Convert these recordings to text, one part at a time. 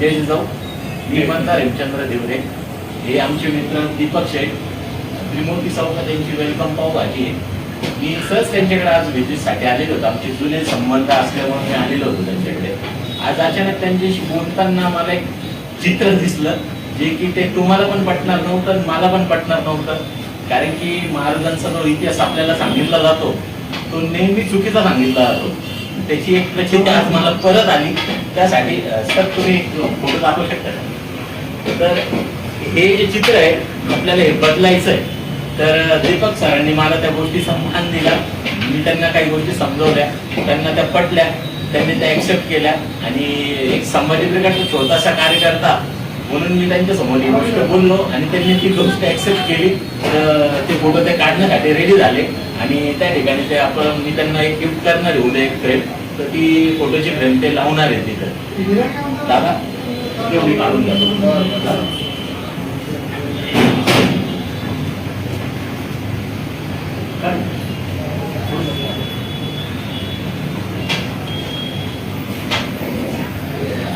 जय जिजाऊ. मी म्हणता रेमचंद्र देवरे. हे आमचे मित्र दीपक शेठ. त्रिमूर्ती चौकात त्यांची वेलकम पाव भाजी आहे. मी सहज त्यांच्याकडे आज व्हिजिटसाठी आलेलो होतो. आमचे जुने संबंध असल्यामुळे मी आलेलो होतो त्यांच्याकडे. आज अचानक त्यांच्याशी बोलताना मला एक चित्र दिसलं जे की ते तुम्हाला पण पटणार नव्हतं मला पण पटणार नव्हतं. कारण की महाराजांचा जो इतिहास आपल्याला सांगितला जातो तो नेहमी चुकीचा सांगितला जातो. त्याची एक प्रचिती आज मला परत आली. त्यासाठी सर तुम्ही फोटो दाखवू शकता तर हे जे चित्र आहे आपल्याला हे बदलायचं आहे तर दीपक सरांनी मला त्या गोष्टी सन्मान दिला. मी त्यांना काही गोष्टी समजवल्या. त्यांना त्या पटल्या. त्यांनी त्या ऍक्सेप्ट केल्या. आणि एक संभाजी ब्रिगेडचा छोटासा कार्यकर्ता म्हणून मी त्यांच्यासमोर ही गोष्ट बोललो. आणि त्यांनी ती गोष्ट ऍक्सेप्ट केली. तर ते फोटो ते काढण्यासाठी रेडी झाले. आणि त्या ठिकाणी ते आपण मी त्यांना एक गिफ्ट करणार उद्या एक फ्रेम तर ती फोटोची फ्रेम ते लावणार आहे तिथं. दादा एवढी काढून जातो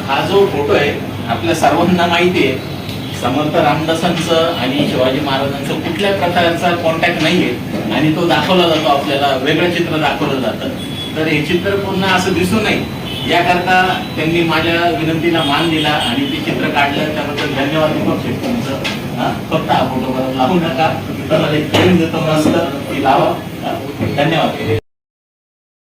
हा जो फोटो आहे आपल्या सर्वांना माहिती आहे समर्थ रामदासांचं आणि शिवाजी महाराजांचं कुठल्या प्रकारचा कॉन्टॅक्ट नाहीये आणि तो दाखवला जातो आपल्याला वेगळं चित्र दाखवलं जातं. तर हे चित्र पुन्हा असं दिसू नये. याकरता त्यांनी माझ्या विनंतीला मान दिला आणि ते चित्र काढलं. त्याबद्दल धन्यवाद दीपक तुमचं फक्त हा फोटो लावू नका मला एक फ्रेम देतो मस्त. ती लावा. धन्यवाद.